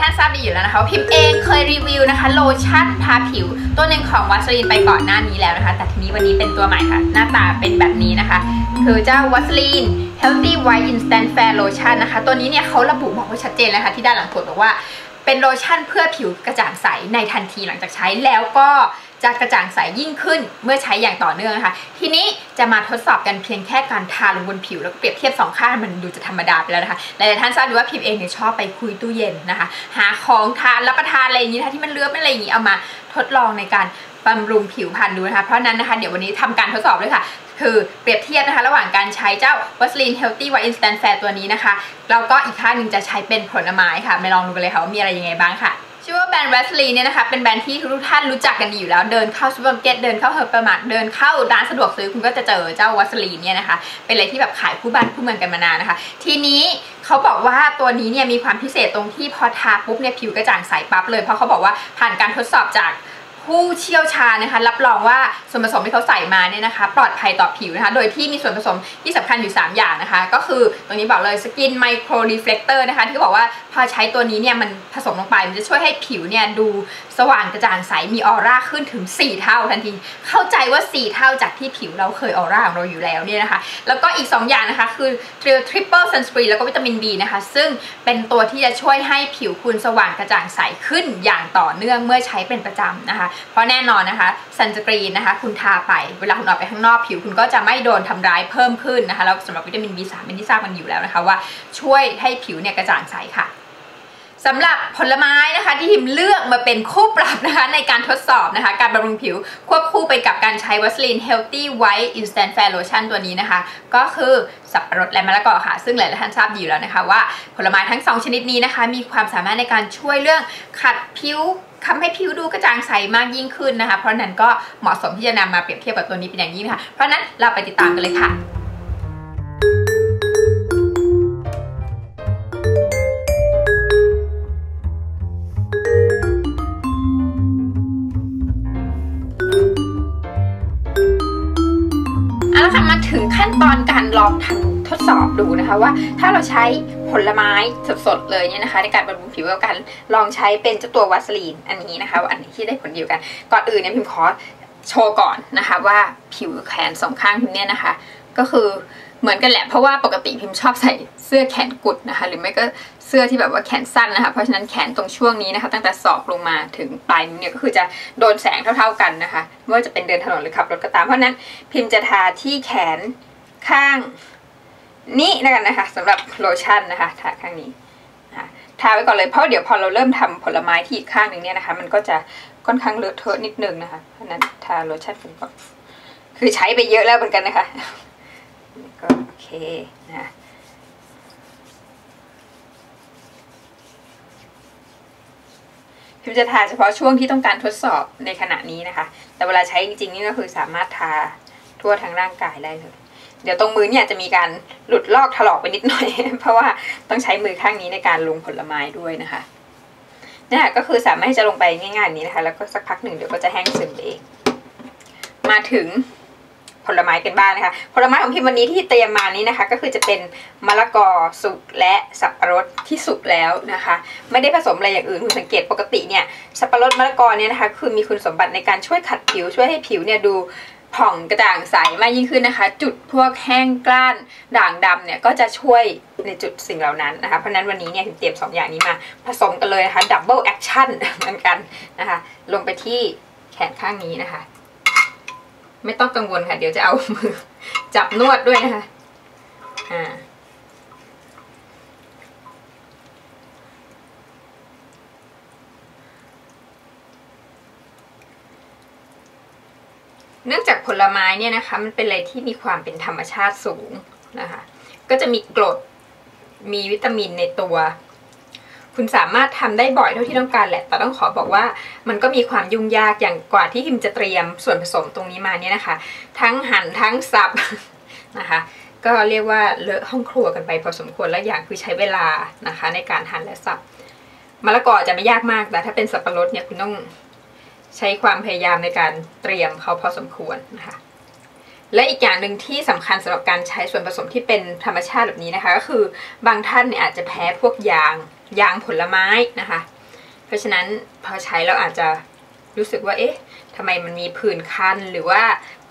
ท่านทราบดีอยู่แล้วนะคะพิมพ์เองเคยรีวิวนะคะโลชั่นทาผิว ตัวหนึ่งของวัสลีนไปก่อนหน้านี้แล้วนะคะ แต่ทีนี้วันนี้เป็นตัวใหม่ค่ะ หน้าตาเป็นแบบนี้นะคะ คือเจ้าวัสลีน Healthy White Instant Fair Lotion นะคะ ตัวนี้เนี่ยเขาระบุบอกไว้ชัดเจนเลยค่ะที่ด้านหลังขวดบอกว่าเป็นโลชั่นเพื่อผิวกระจ่างใสในทันทีหลังจากใช้แล้วก็ จะกระจ่างใสยิ่งขึ้นเมื่อใช้อย่างต่อเนื่องนะคะ ทีนี้จะมาทดสอบกันเพียงแค่การทาลงบนผิวแล้วก็เปรียบเทียบสองข้างมันดูจะธรรมดาไปแล้วนะคะหลายท่านทราบดีว่าพิมเองเนี่ยชอบไปคุยตู้เย็นนะคะ หาของทานรับประทานอะไรอย่างนี้นะคะที่มันเลือกไม่อะไรอย่างนี้เอามาทดลองในการบำรุงผิวพรรณดูนะคะ เพราะนั้นนะคะเดี๋ยววันนี้ทำการทดสอบเลยค่ะ คือเปรียบเทียบนะคะ ระหว่างการใช้เจ้า Vaseline Healthy White Instant Fair ตัวนี้นะคะแล้วก็อีกข้างหนึ่งจะใช้เป็นผลไม้ค่ะไปลองดูกันเลยค่ะว่ามีอะไรยังไงบ้างค่ะ แบรนด์เวสลีเนี่ยนะคะเป็นแบรนด์ที่ทุกท่านรู้จักกันดีอยู่แล้วเดินเข้าซูเปอร์มาร์เก็ตเดินเข้าเฮอร์เปอร์มาร์ทเดินเข้าร้านสะดวกซื้อคุณก็จะเจอเจ้าวัสลีนเนี่ยนะคะเป็นอะไรที่แบบขายคู่บ้านคู่เมืองกันมานานนะคะ ทีนี้เขาบอกว่าตัวนี้เนี่ยมีความพิเศษตรงที่พอทาปุ๊บเนี่ยผิวกระจ่างใสปั๊บเลยเพราะเขาบอกว่าผ่านการทดสอบจาก ผู้เชี่ยวชาญนะคะ รับรองว่าส่วนผสมที่เขาใส่มาเนี่ยนะคะ ปลอดภัยต่อผิวนะคะ โดยที่มีส่วนผสมที่สำคัญอยู่ 3 อย่างนะคะ ก็คือตรงนี้บอกเลยสกินไมโครรีเฟล c เตอร์นะคะ ที่บอกว่าพอใช้ตัวนี้เนี่ยมันผสมลงไป มันจะช่วยให้ผิวเนี่ยดูสว่างกระจ่างใสมีออร่าขึ้นถึง 4 เท่าทันที เข้าใจว่า 4 เท่าจากที่ผิวเราเคยออร่าของเราอยู่แล้วเนี่ยนะคะ แล้วก็อีก 2 อย่างนะคะคือทริปเปิลซันสกรีนแล้วก็วิตามิน B นะคะ ซึ่งเป็นตัวที่จะช่วยให้ผิวคุณสว่างกระจ่างใสขึ้นอย่างต่อเนื่องเมื่อใช้เป็นประจำนะคะเพราะแน่นอนนะคะซันสกรีนนะคะคุณทาไปเวลาคุณออกไปข้างนอกผิว คุณก็จะไม่โดนทำร้ายเพิ่มขึ้นนะคะแล้วสำหรับวิตามิน B3 เป็นที่ทราบกันอยู่แล้วนะคะว่าช่วยให้ผิวเนี่ยกระจ่างใสค่ะสำหรับผลไม้นะคะที่ทิมเลือกมาเป็นคู่ปรับนะคะในการทดสอบนะคะ การบำรุงผิวควบคู่ไปกับการใช้วัสลีน Healthy White Instant Fair Lotion ตัวนี้นะคะ ก็คือ สับปะรดและมะละกอค่ะ ซึ่งหลายๆท่านทราบดีอยู่แล้วนะคะว่าผลไม้ทั้ง 2 ชนิดนี้นะคะ มีความสามารถในการช่วยเรื่องขัดผิวทำให้ผิวดูกระจ่างใสมากยิ่งขึ้นนะคะ เพราะนั้นก็เหมาะสมที่จะนำมาเปรียบเทียบกับตัวนี้เป็นอย่างยิ่งค่ะเพราะนั้นเราไปติดตามกันเลยค่ะ ขั้นตอนการลองทำทดสอบดูนะคะว่า ถ้าเราใช้ผลไม้สดๆเลยเนี่ยนะคะ ในการบำรุงผิวกับการลองใช้เป็นเจ้าตัววัสลีนอันนี้นะคะว่าอันนี้ที่ได้ผลเดียวกันก่อนอื่นเนี่ยพิมขอโชว์ก่อนนะคะว่าผิวแขนสองข้างพิมเนี่ยนะคะ ก็คือเหมือนกันแหละเพราะว่าปกติพิมชอบใส่เสื้อแขนกุดนะคะ หรือไม่ก็เสื้อที่แบบว่าแขนสั้นนะคะ เพราะฉะนั้นแขนตรงช่วงนี้นะคะ ตั้งแต่ศอกลงมาถึงปลายนิ้วเนี่ยก็คือจะโดนแสงเท่า ๆกันนะคะไม่ว่าจะเป็นเดินถนนหรือขับรถก็ตามเพราะฉะนั้นพิมจะทาที่แขน ข้างนี้แล้วกันนะคะสำหรับโลชั่นนะคะทาข้างนี้ทาไว้ก่อนเลยเพราะเดี๋ยวพอเราเริ่มทำผลไม้ที่อีกข้างหนึ่งเนี่ยนะคะ มันก็จะค่อนข้างเลอะเทอะนิดนึงนะคะเพราะนั้นทาโลชั่นเป็นก่อนคือใช้ไปเยอะแล้วเหมือนกันนะคะก็โอเคนะพิมจะทาเฉพาะช่วงที่ต้องการทดสอบในขณะนี้นะคะ แต่เวลาใช้จริงๆนี่ก็คือสามารถทาทั่วทั้งร่างกายได้เลย เดี๋ยวตรงมือเนี่ยจะมีการหลุดลอกถลอกไปนิดหน่อย เพราะว่าต้องใช้มือข้างนี้ในการลงผลไม้ด้วยนะคะนี่ค่ะก็คือสามารถจะลงไปง่ายๆนี้นะคะ แล้วก็สักพักหนึ่งเดี๋ยวก็จะแห้งซึมเอง มาถึงผลไม้กันบ้างนะคะ ผลไม้ของพิมวันนี้ที่เตรียมมานี้นะคะ ก็คือจะเป็นมะละกอสุกและสับปะรดที่สุกแล้วนะคะ ไม่ได้ผสมอะไรอย่างอื่นคุณสังเกตปกติเนี่ยสับปะรดมะละกอเนี่ยนะคะ คือมีคุณสมบัติในการช่วยขัดผิวช่วยให้ผิวเนี่ยดู ผ่องกระจ่างใสมากยิ่งขึ้นนะคะ จุดพวกแห้งกล้านด่างดำเนี่ยก็จะช่วยในจุดสิ่งเหล่านั้นนะคะ เพราะนั้นวันนี้เนี่ยพิมเตรียม2 อย่างนี้มา ผสมกันเลยนะคะดับเบิลแอคชั่นเหมือนกันนะคะ ลงไปที่แขนข้างนี้นะคะ ไม่ต้องกังวลค่ะ เดี๋ยวจะเอามือจับนวดด้วยนะคะอ่า เนื่องจากผลไม้เนี่ยนะคะมันเป็นอะไรที่มีความเป็นธรรมชาติสูงนะคะก็จะมีกรดมีวิตามินในตัว คุณสามารถทำได้บ่อยเท่าที่ต้องการแหละ แต่ต้องขอบอกว่ามันก็มีความยุ่งยากอย่างกว่าที่พิมจะเตรียมส่วนผสมตรงนี้มาเนี่ยนะคะ ทั้งหั่นทั้งสับนะคะก็เรียกว่าเลอะห้องครัวกันไปพอสมควรและอย่างคือใช้เวลานะคะ ในการหั่นและสับมะละกอจะไม่ยากมากแต่ถ้าเป็นสับปะรดเนี่ยคุณต้อง ใช้ความพยายามในการเตรียมเขาพอสมควรนะคะและอีกอย่างหนึ่งที่สำคัญสำหรับการใช้ส่วนผสมที่เป็นธรรมชาติแบบนี้นะคะ ก็คือบางท่านเนี่ยอาจจะแพ้พวกยางยางผลไม้นะคะ เพราะฉะนั้นพอใช้แล้วอาจจะรู้สึกว่าเอ๊ะทำไมมันมีผื่นคันหรือว่า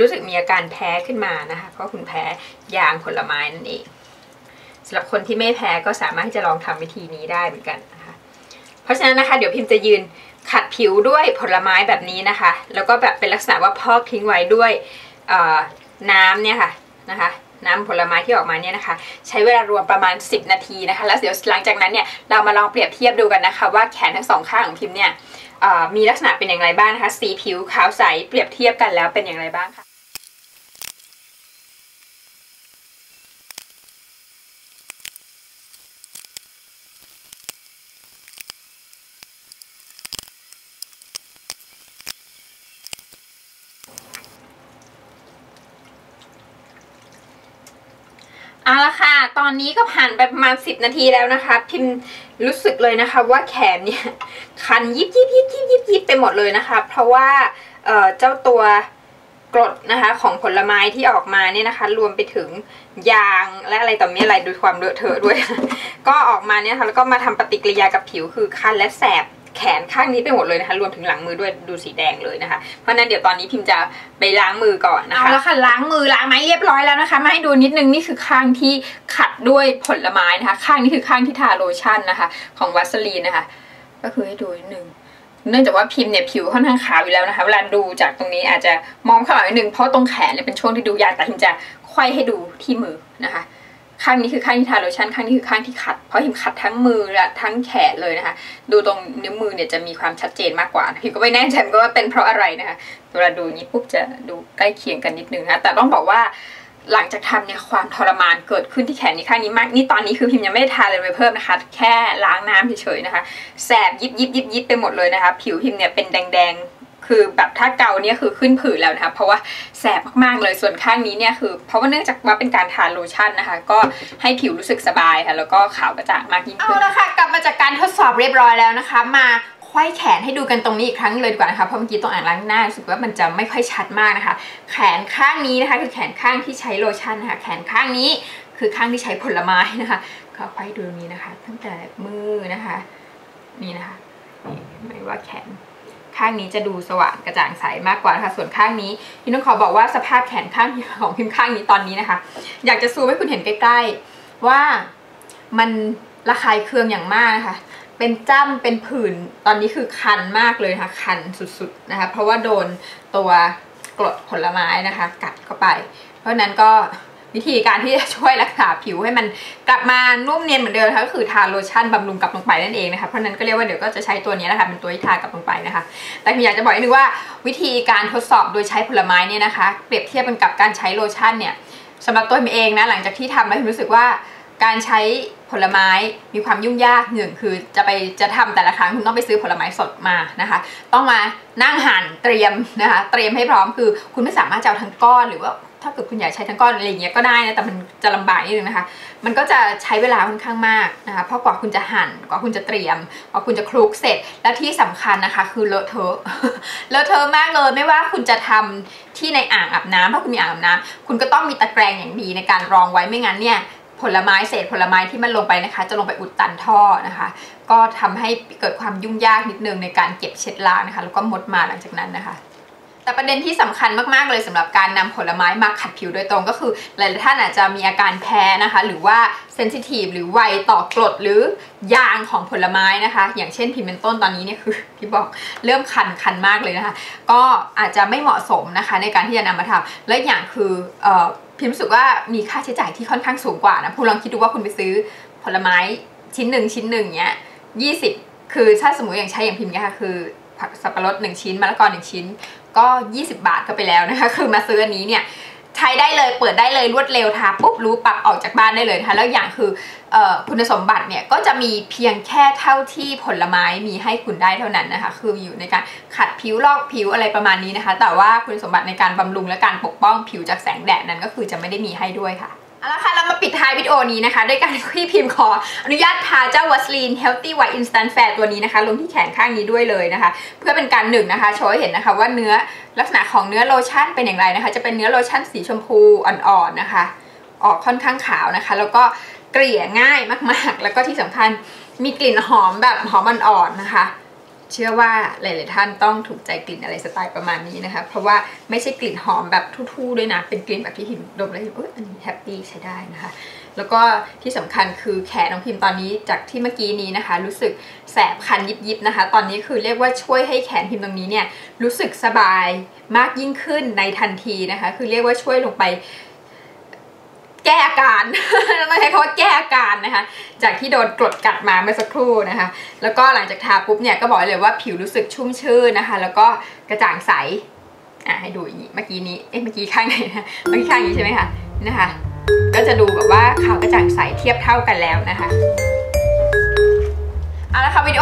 รู้สึกมีอาการแพ้ขึ้นมานะคะ เพราะคุณแพ้ยางผลไม้นั่นเองสำหรับคนที่ไม่แพ้ก็สามารถที่จะลองทำวิธีนี้ได้เหมือนกันนะคะ เพราะฉะนั้นนะคะเดี๋ยวพิมพ์จะยืน ขัดผิวด้วยผลไม้แบบนี้นะคะ แล้วก็แบบเป็นลักษณะว่าพอกทิ้งไว้ด้วยน้ำเนี่ยค่ะนะคะน้ำผลไม้ที่ออกมาเนี่ยนะคะ ใช้เวลารวมประมาณ 10 นาทีนะคะ แล้วเดี๋ยวหลังจากนั้นเนี่ยเรามาลองเปรียบเทียบดูกันนะคะ ว่าแขนทั้งสองข้างของพิมพ์เนี่ยมีลักษณะเป็นอย่างไรบ้างนะคะ สีผิวขาวใสเปรียบเทียบกันแล้วเป็นอย่างไรบ้างคะ เอาละค่ะ ตอนนี้ก็ผ่านไปประมาณ 10 นาทีแล้วนะคะ พิมรู้สึกเลยนะคะว่าแขนเนี่ยคันยิบยิบยิบยิบยิบยิบไปหมดเลยนะคะ เพราะว่าเเจ้าตัวกรดนะคะของผลไม้ที่ออกมาเนี่ยนะคะ รวมไปถึงยางและอะไรต่อมีอะไรด้วยความเลอะเทอะด้วย ก็ออกมาเนี่ยค่ะแล้วก็มาทำปฏิกิริยากับผิวคือคันและแสบ แขนข้างนี้ไปหมดเลยนะคะ รวมถึงหลังมือด้วยดูสีแดงเลยนะคะ เพราะนั้นเดี๋ยวตอนนี้พิมจะไปล้างมือก่อนนะคะเอาละค่ะล้างมือล้างไม้เรียบร้อยแล้วนะคะมาให้ดูนิดนึงนี่คือข้างที่ขัดด้วยผลไม้นะคะ ข้างนี้คือข้างที่ทาโลชั่นนะคะ ของวัสลีนนะคะ ก็คือให้ดูนิดนึงเนื่องจากว่าพิมพ์เนี่ยผิวค่อนข้างขาวอยู่แล้วนะคะเวลาดูจากตรงนี้อาจจะมองข้างหลังนิดนึงเพราะตรงแขนเนี่ยเป็นช่วงที่ดูยากแต่พิมจะควายให้ดูที่มือนะคะ ข้างนี้คือข้างที่ทาโลชั่นข้างนี้คือข้างที่ขัด เพราะหิมขัดทั้งมือและทั้งแขนเลยนะคะ ดูตรงนิ้วมือเนี่ยจะมีความชัดเจนมากกว่า พิมก็ไม่แน่ใจว่าเป็นเพราะอะไรนะคะเวลาดูนี้ปุ๊บจะดูใกล้เคียงกันนิดนึงนะแต่ต้องบอกว่าหลังจากทำเนี่ยความทรมานเกิดขึ้นที่แขนนี้ข้างนี้มาก นี่ตอนนี้คือพิมยังไม่ได้ทาเลยไปเพิ่มนะคะ แค่ล้างน้ำเฉยๆนะคะ แสบยิบยิบยิบยิบไปหมดเลยนะคะ ผิวพิมเนี่ยเป็นแดง คือแบบถ้าเกาเนี่ยคือขึ้นผื่นแล้วนะคะเพราะว่าแสบมากๆเลยส่วนข้างนี้เนี่ยคือ เพราะว่าเนื่องจากว่าเป็นการทาโลชั่นนะคะ ก็ให้ผิวรู้สึกสบายค่ะ แล้วก็ขาวกระจ่างมากยิ่งขึ้นเอาละค่ะกลับมาจากการทดสอบเรียบร้อยแล้วนะคะ มาควยแขนให้ดูกันตรงนี้อีกครั้งเลยดีกว่านะคะเพราะเมื่อกี้ตรงอ่างล้างหน้ารู้สึกว่ามันจะไม่ค่อยชัดมากนะคะ แขนข้างนี้นะคะคือแขนข้างที่ใช้โลชั่นนะคะแขนข้างนี้คือข้างที่ใช้ผลไม้นะคะก็ค่อยดูตรงนี้นะคะ ตั้งแต่มือนะคะ นี่นะคะไม่ว่าแขน ข้างนี้จะดูสว่างกระจ่างใสมากกว่านะคะส่วนข้างนี้พี่น้องขอบอกว่าสภาพแขนข้างของพิมพ์ข้างนี้ตอนนี้นะคะ อยากจะซูมให้คุณเห็นใกล้ๆ ว่ามันระคายเคืองอย่างมากนะคะเป็นจ้ำเป็นผื่นตอนนี้คือคันมากเลยนะคะคันสุดๆนะคะ เพราะว่าโดนตัวกรดผลไม้นะคะ กัดเข้าไป เพราะนั้นก็ วิธีการที่จะช่วยรักษาผิวให้มันกลับมานุ่มเนียนเหมือนเดิมก็คือทาโลชั่นบำรุงกลับลงไปนั่นเองนะคะเพราะนั้นก็เรียกว่าเดี๋ยวก็จะใช้ตัวนี้นะคะเป็นตัวที่ทากลับลงไปนะคะ แต่ผมอยากจะบอกอีกนึงว่าวิธีการทดสอบโดยใช้ผลไม้เนี่ยนะคะเปรียบเทียบกันกับการใช้โลชั่นเนี่ยสำหรับตัวเองนะหลังจากที่ทำแล้วรู้สึกว่าการใช้ผลไม้มีความยุ่งยากหนึ่งคือจะไปจะทำแต่ละครั้งคุณต้องไปซื้อผลไม้สดมานะคะ ต้องมานั่งหั่นเตรียมนะคะ เตรียมให้พร้อมคือคุณไม่สามารถจะเอาทั้งก้อนหรือว่า ถ้าเกิดคุณอยากใช้ทั้งก้อนอะไรอย่างเงี้ยก็ได้นะแต่มันจะลำบากนิดนึงนะคะ มันก็จะใช้เวลาค่อนข้างมากนะคะเพราะกว่าคุณจะหั่นกว่าคุณจะเตรียมกว่าคุณจะคลุกเสร็จและที่สำคัญนะคะ คือเลอะเทอะเลอะเทอะมากเลยไม่ว่าคุณจะทำที่ในอ่างอาบน้ำถ้าคุณมีอ่างอาบน้ำคุณก็ต้องมีตะแกรงอย่างดีในการรองไว้ไม่งั้นเนี่ยผลไม้เศษผลไม้ที่มันลงไปนะคะ จะลงไปอุดตันท่อนะคะ ก็ทำให้เกิดความยุ่งยากนิดนึงในการเก็บเช็ดล้างนะคะ แล้วก็มดมาหลังจากนั้นนะคะ แต่ประเด็นที่สำคัญมากๆเลยสำหรับการนำผลไม้มาขัดผิวโดยตรงก็คือ หลายท่านอาจจะมีอาการแพ้นะคะ หรือว่าเซนซิทีฟหรือไวต่อกรดหรือยางของผลไม้นะคะ อย่างเช่นพิมเป็นต้นตอนนี้เนี่ยคือที่บอกเริ่มคันคันมากเลยนะคะ ก็อาจจะไม่เหมาะสมนะคะในการที่จะนำมาทำและอย่างคืออพิมรู้สึกว่ามีค่าใช้จ่ายที่ค่อนข้างสูงกว่านะคุณลองคิดดูว่าคุณไปซื้อผลไม้ชิ้นหนึ่งชิ้นหนึ่งเนี้ยยี่สิบคือถ้าสมมติอย่างใช้อย่างพิมพ์เนี่ยค่ะคือสับปะรดหนึ่งชิ้นมะละกอหนึ่งชิ้น ก็ 20 บาทก็ไปแล้วนะคะ คือมาซื้ออันนี้เนี่ยใช้ได้เลยเปิดได้เลยรวดเร็วทาปุ๊บรู้ปรับออกจากบ้านได้เลยนะคะแล้วอย่างคืออคุณสมบัติเนี่ยก็จะมีเพียงแค่เท่าที่ผลไม้มีให้คุณได้เท่านั้นนะคะ คืออยู่ในการขัดผิวลอกผิวอะไรประมาณนี้นะคะ แต่ว่าคุณสมบัติในการบำรุงและการปกป้องผิวจากแสงแดดนั้นก็คือจะไม่ได้มีให้ด้วยค่ะ เอาละค่ะ เรามาปิดท้ายวิดีโอนี้นะคะ ด้วยการที่พิมพ์ขออนุญาตทาเจ้าวัสลีน Healthy White Instant Fair ตัวนี้นะคะ ลงที่แขนข้างนี้ด้วยเลยนะคะ เพื่อเป็นการหนึ่งนะคะโชว์ให้เห็นนะคะว่าเนื้อลักษณะของเนื้อโลชั่นเป็นอย่างไรนะคะ จะเป็นเนื้อโลชั่นสีชมพูอ่อนๆนะคะ ออกค่อนข้างขาวนะคะ แล้วก็เกลี่ยง่ายมากๆ แล้วก็ที่สำคัญมีกลิ่นหอมแบบหอมอ่อนๆนะคะ เชื่อว่าหลาย ๆ ท่านต้องถูกใจกลิ่นอะไรสไตล์ประมาณนี้นะคะ เพราะว่าไม่ใช่กลิ่นหอมแบบทู่ ๆ ด้วยนะ เป็นกลิ่นแบบที่พิมดมแล้วพิมเอออันนี้แฮปปี้ใช้ได้นะคะ แล้วก็ที่สำคัญคือแขนน้องพิมตอนนี้จากที่เมื่อกี้นี้นะคะ รู้สึกแสบคันยิบ ๆ นะคะ ตอนนี้คือเรียกว่าช่วยให้แขนพิมตรงนี้เนี่ยรู้สึกสบายมากยิ่งขึ้นในทันทีนะคะ คือเรียกว่าช่วยลงไป แก้อาการต้องใช้คำว่าแก้อาการนะคะ จากที่โดนกรดกัดมาเมื่อสักครู่นะคะ แล้วก็หลังจากทาปุ๊บเนี่ยก็บอกเลยว่าผิวรู้สึกชุ่มชื่นนะคะ แล้วก็กระจ่างใสอะให้ดูอย่างนี้เมื่อกี้นี้เอ๊ะเมื่อกี้ข้างไหนนะเมื่อกี้ข้างนี้ใช่ไหมคะนะคะ ก็จะดูแบบว่าขาวกระจ่างใสเทียบเท่ากันแล้วนะคะ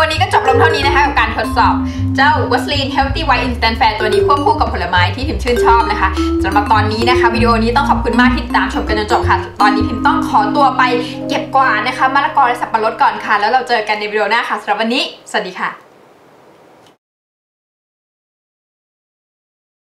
วันนี้ก็จบลงเท่านี้นะคะกับการทดสอบเจ้าวัสลีน Healthy White Instant Fair ตัวนี้ควบคู่กับผลไม้ที่พิมชื่นชอบนะคะสำหรับตอนนี้นะคะ วิดีโอนี้ต้องขอบคุณมากที่ติดตามชมกันจนจบค่ะ ตอนนี้พิมต้องขอตัวไปเก็บกวาดนะคะมะละกอและสับปะรดก่อนค่ะ แล้วเราเจอกันในวิดีโอหน้าค่ะสำหรับวันนี้ สวัสดีค่ะ